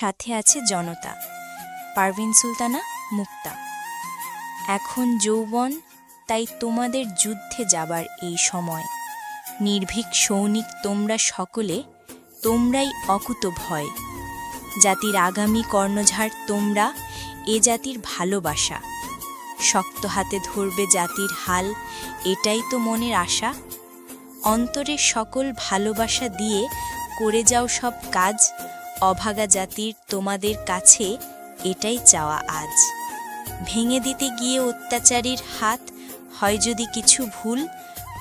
সাথে আছে জনতা, পারভিন সুলতানা, মুক্তা। এখন যৌবন, তাই তোমাদের যুদ্ধে যাবার এই সময়। নির্ভীক সৈনিক তোমরা সকলে, তোমরাই অকুত ভয়। জাতির আগামী কর্ণঝাড় তোমরা, এ জাতির ভালোবাসা। শক্ত হাতে ধরবে জাতির হাল, এটাই তো মনের আশা। অন্তরের সকল ভালোবাসা দিয়ে করে যাও সব কাজ অভাগা জাতির তোমাদের কাছে এটাই চাওয়া আজ। ভেঙে দিতে গিয়ে অত্যাচারীর হাত, হয় যদি কিছু ভুল,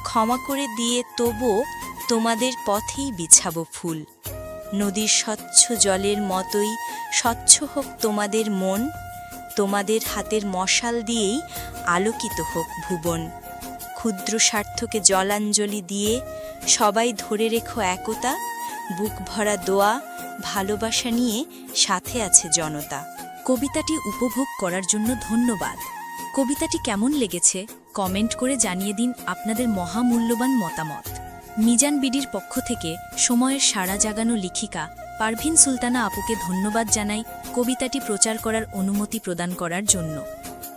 ক্ষমা করে দিয়ে তবুও তোমাদের পথেই বিছাবো ফুল। নদীর স্বচ্ছ জলের মতোই স্বচ্ছ হোক তোমাদের মন, তোমাদের হাতের মশাল দিয়েই আলোকিত হোক ভুবন। ক্ষুদ্র স্বার্থকে জলাঞ্জলি দিয়ে সবাই ধরে রেখো একতা, বুক ভরা দোয়া ভালোবাসা নিয়ে সাথে আছে জনতা। কবিতাটি উপভোগ করার জন্য ধন্যবাদ। কবিতাটি কেমন লেগেছে, কমেন্ট করে জানিয়ে দিন আপনাদের মহামূল্যবান মতামত। মিজান বিডির পক্ষ থেকে সময়ের সাড়া জাগানো লিখিকা পারভিন সুলতানা আপুকে ধন্যবাদ জানাই কবিতাটি প্রচার করার অনুমতি প্রদান করার জন্য।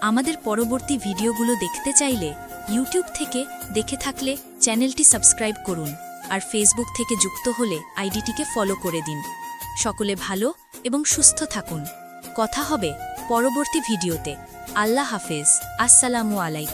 আমাদের পরবর্তী ভিডিওগুলো দেখতে চাইলে ইউটিউব থেকে দেখে থাকলে চ্যানেলটি সাবস্ক্রাইব করুন আর ফেসবুক থেকে যুক্ত হলে আইডিটিকে ফলো করে দিন। সকলে ভালো এবং সুস্থ থাকুন। কথা হবে পরবর্তী ভিডিওতে। আল্লাহ হাফেজ। আসসালামু আলাইকুম।